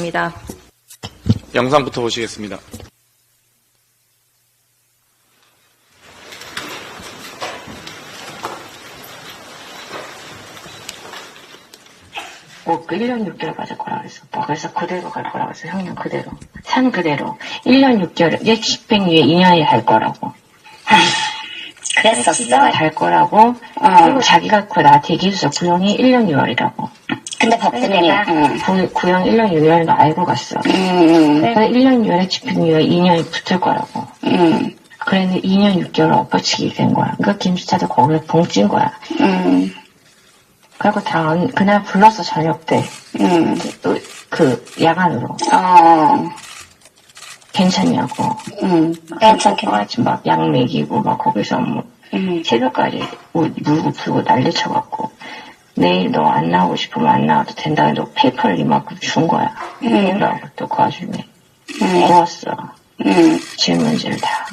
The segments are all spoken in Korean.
보겠습니다. 영상부터 보시겠습니다. 뭐, 그 1년 6개월 맞을 거라 그랬어. 오빠. 그래서 그대로 갈 거라 그랬어. 형님 그대로. 산 그대로. 1년 6개월, 얘 집행유예 2년이 갈 거라고. 그랬었어. 갈 거라고. 그리고 자기가 그 나한테 얘기했어. 구형이 1년 6월이라고. 근데 법들이 응. 구, 구형 1년 6월인 거 알고 갔어. 음, 그래서 1년 6월에 집행유예 2년이 붙을 거라고. 음, 그랬는데 2년 6개월 엎어치기 된 거야. 그러니까 김수차도 거기에 봉찐 거야. 음, 그리고 다, 그날 불렀어, 저녁 때. 음, 또, 그, 야간으로. 어, 괜찮냐고. 음, 괜찮게. 아침 막약 먹이고, 막 거기서 뭐, 음, 새벽까지 우- 물고 풀고 난리 쳐갖고. 내일 너 안 나오고 싶으면 안 나와도 된다. 너 페이퍼를 이만큼 준 거야. 이러고 또그 와중에. 고웠어. 음, 질문지를 다.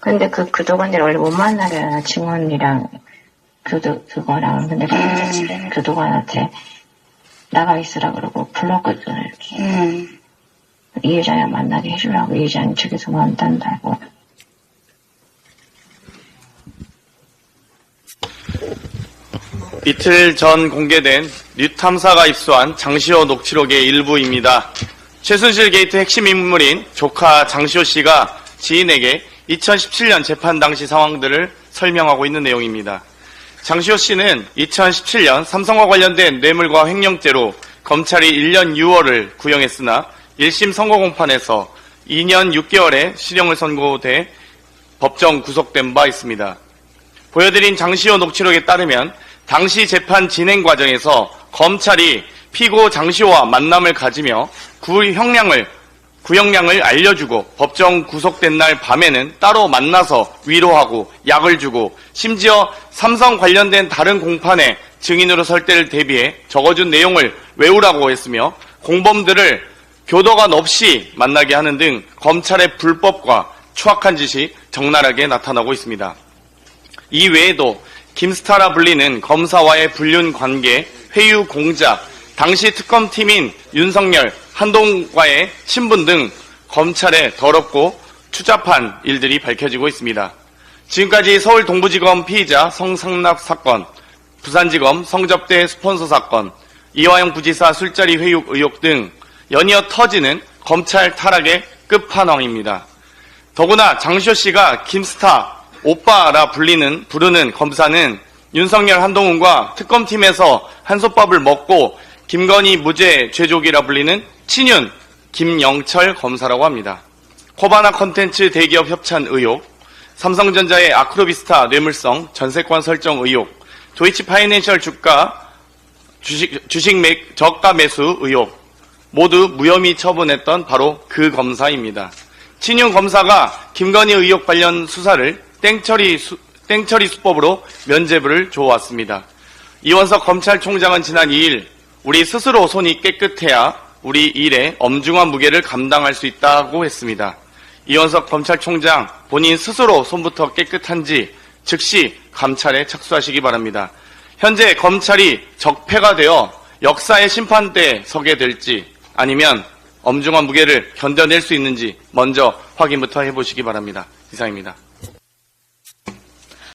근데 그, 그동안 원래 못 만나게 증언이랑 교도, 그거랑. 근데 그 교도관한테 나가 있으라 그러고 불렀거든. 이렇게. 음, 이 여자야 만나게 해주라고 이 여자는 저기서 만난다고. 이틀 전 공개된 뉴탐사가 입수한 장시호 녹취록의 일부입니다. 최순실 게이트 핵심 인물인 조카 장시호 씨가 지인에게 2017년 재판 당시 상황들을 설명하고 있는 내용입니다. 장시호 씨는 2017년 삼성과 관련된 뇌물과 횡령죄로 검찰이 1년 6월을 구형했으나 1심 선고 공판에서 2년 6개월의 실형을 선고돼 법정 구속된 바 있습니다. 보여드린 장시호 녹취록에 따르면 당시 재판 진행 과정에서 검찰이 피고 장시호와 만남을 가지며 구형량을 구형량을 알려주고 법정 구속된 날 밤에는 따로 만나서 위로하고 약을 주고 심지어 삼성 관련된 다른 공판에 증인으로 설 때를 대비해 적어준 내용을 외우라고 했으며 공범들을 교도관 없이 만나게 하는 등 검찰의 불법과 추악한 짓이 적나라하게 나타나고 있습니다. 이 외에도 김스타라 불리는 검사와의 불륜 관계, 회유 공작, 당시 특검팀인 윤석열, 한동과의 친분 등 검찰의 더럽고 추잡한 일들이 밝혀지고 있습니다. 지금까지 서울 동부지검 피의자 성상납 사건, 부산지검 성접대 스폰서 사건, 이화영 부지사 술자리 회육 의혹 등 연이어 터지는 검찰 타락의 끝판왕입니다. 더구나 장시호 씨가 김스타 오빠라 불리는 부르는 검사는 윤석열 한동훈과 특검팀에서 한솥밥을 먹고 김건희 무죄 죄족이라 불리는 친윤 김영철 검사라고 합니다. 코바나 컨텐츠 대기업 협찬 의혹, 삼성전자의 아크로비스타 뇌물성 전세권 설정 의혹, 도이치 파이낸셜 주가 주식, 주식 매, 저가 매수 의혹 모두 무혐의 처분했던 바로 그 검사입니다. 친윤 검사가 김건희 의혹 관련 수사를 땡처리, 수, 땡처리 수법으로 면죄부를 줘왔습니다. 이원석 검찰총장은 지난 2일 우리 스스로 손이 깨끗해야 우리 일에 엄중한 무게를 감당할 수 있다고 했습니다. 이원석 검찰총장 본인 스스로 손부터 깨끗한지 즉시 감찰에 착수하시기 바랍니다. 현재 검찰이 적폐가 되어 역사의 심판대에 서게 될지 아니면 엄중한 무게를 견뎌낼 수 있는지 먼저 확인부터 해보시기 바랍니다. 이상입니다.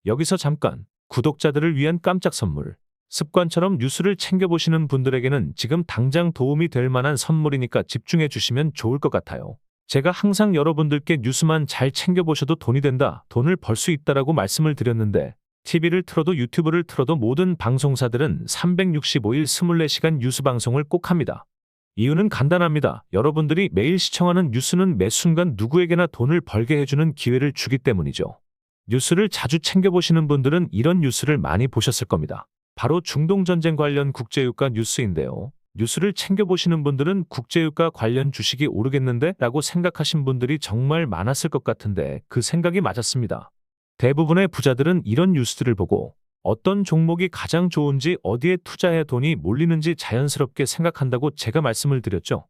여기서 잠깐 구독자들을 위한 깜짝 선물. 습관처럼 뉴스를 챙겨보시는 분들에게는 지금 당장 도움이 될 만한 선물이니까 집중해 주시면 좋을 것 같아요. 제가 항상 여러분들께 뉴스만 잘 챙겨보셔도 돈이 된다, 돈을 벌 수 있다라고 말씀을 드렸는데, TV를 틀어도 유튜브를 틀어도 모든 방송사들은 365일 24시간 뉴스 방송을 꼭 합니다. 이유는 간단합니다. 여러분들이 매일 시청하는 뉴스는 매 순간 누구에게나 돈을 벌게 해주는 기회를 주기 때문이죠. 뉴스를 자주 챙겨보시는 분들은 이런 뉴스를 많이 보셨을 겁니다. 바로 중동전쟁 관련 국제유가 뉴스인데요. 뉴스를 챙겨보시는 분들은 국제유가 관련 주식이 오르겠는데? 라고 생각하신 분들이 정말 많았을 것 같은데 그 생각이 맞았습니다. 대부분의 부자들은 이런 뉴스들을 보고 어떤 종목이 가장 좋은지 어디에 투자해 돈이 몰리는지 자연스럽게 생각한다고 제가 말씀을 드렸죠.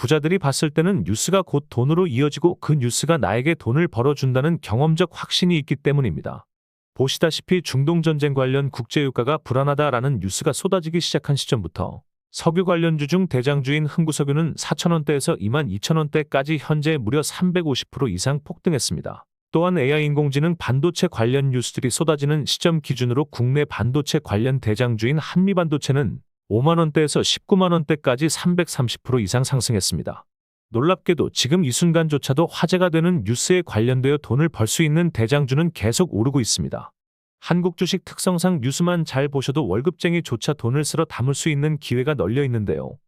부자들이 봤을 때는 뉴스가 곧 돈으로 이어지고 그 뉴스가 나에게 돈을 벌어준다는 경험적 확신이 있기 때문입니다. 보시다시피 중동전쟁 관련 국제유가가 불안하다라는 뉴스가 쏟아지기 시작한 시점부터 석유 관련주 중 대장주인 흥구석유는 4천원대에서 22,000원대까지 현재 무려 350% 이상 폭등했습니다. 또한 AI 인공지능 반도체 관련 뉴스들이 쏟아지는 시점 기준으로 국내 반도체 관련 대장주인 한미반도체는 5만원대에서 19만원대까지 330% 이상 상승했습니다. 놀랍게도 지금 이 순간조차도 화제가 되는 뉴스에 관련되어 돈을 벌 수 있는 대장주는 계속 오르고 있습니다. 한국 주식 특성상 뉴스만 잘 보셔도 월급쟁이조차 돈을 쓸어 담을 수 있는 기회가 널려 있는데요.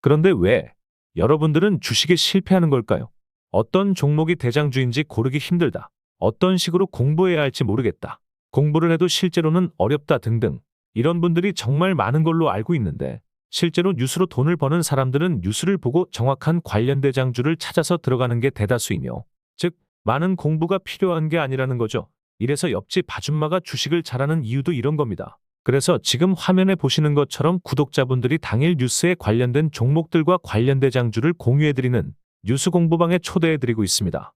그런데 왜 여러분들은 주식에 실패하는 걸까요? 어떤 종목이 대장주인지 고르기 힘들다. 어떤 식으로 공부해야 할지 모르겠다. 공부를 해도 실제로는 어렵다 등등. 이런 분들이 정말 많은 걸로 알고 있는데 실제로 뉴스로 돈을 버는 사람들은 뉴스를 보고 정확한 관련 대장주를 찾아서 들어가는 게 대다수이며 즉 많은 공부가 필요한 게 아니라는 거죠. 이래서 옆집 아줌마가 주식을 잘하는 이유도 이런 겁니다. 그래서 지금 화면에 보시는 것처럼 구독자분들이 당일 뉴스에 관련된 종목들과 관련 대장주를 공유해드리는 뉴스 공부방에 초대해드리고 있습니다.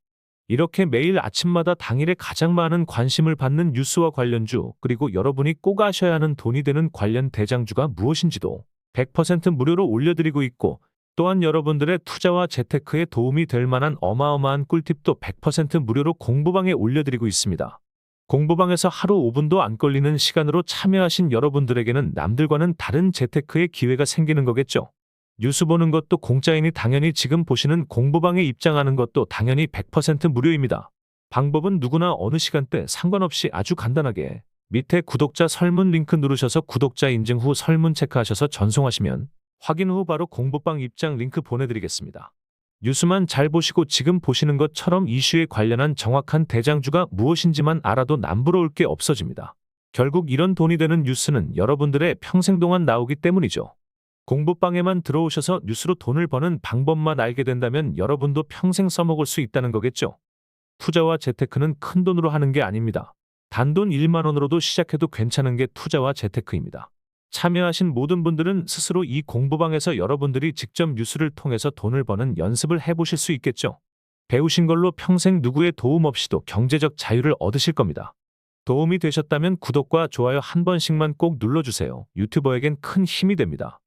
이렇게 매일 아침마다 당일에 가장 많은 관심을 받는 뉴스와 관련주, 그리고 여러분이 꼭 아셔야 하는 돈이 되는 관련 대장주가 무엇인지도 100% 무료로 올려드리고 있고, 또한 여러분들의 투자와 재테크에 도움이 될 만한 어마어마한 꿀팁도 100% 무료로 공부방에 올려드리고 있습니다. 공부방에서 하루 5분도 안 걸리는 시간으로 참여하신 여러분들에게는 남들과는 다른 재테크의 기회가 생기는 거겠죠. 뉴스 보는 것도 공짜이니 당연히 지금 보시는 공부방에 입장하는 것도 당연히 100% 무료입니다. 방법은 누구나 어느 시간대 상관없이 아주 간단하게 밑에 구독자 설문 링크 누르셔서 구독자 인증 후 설문 체크하셔서 전송하시면 확인 후 바로 공부방 입장 링크 보내드리겠습니다. 뉴스만 잘 보시고 지금 보시는 것처럼 이슈에 관련한 정확한 대장주가 무엇인지만 알아도 남부러울 게 없어집니다. 결국 이런 돈이 되는 뉴스는 여러분들의 평생 동안 나오기 때문이죠. 공부방에만 들어오셔서 뉴스로 돈을 버는 방법만 알게 된다면 여러분도 평생 써먹을 수 있다는 거겠죠. 투자와 재테크는 큰 돈으로 하는 게 아닙니다. 단돈 1만 원으로도 시작해도 괜찮은 게 투자와 재테크입니다. 참여하신 모든 분들은 스스로 이 공부방에서 여러분들이 직접 뉴스를 통해서 돈을 버는 연습을 해보실 수 있겠죠. 배우신 걸로 평생 누구의 도움 없이도 경제적 자유를 얻으실 겁니다. 도움이 되셨다면 구독과 좋아요 한 번씩만 꼭 눌러주세요. 유튜버에겐 큰 힘이 됩니다.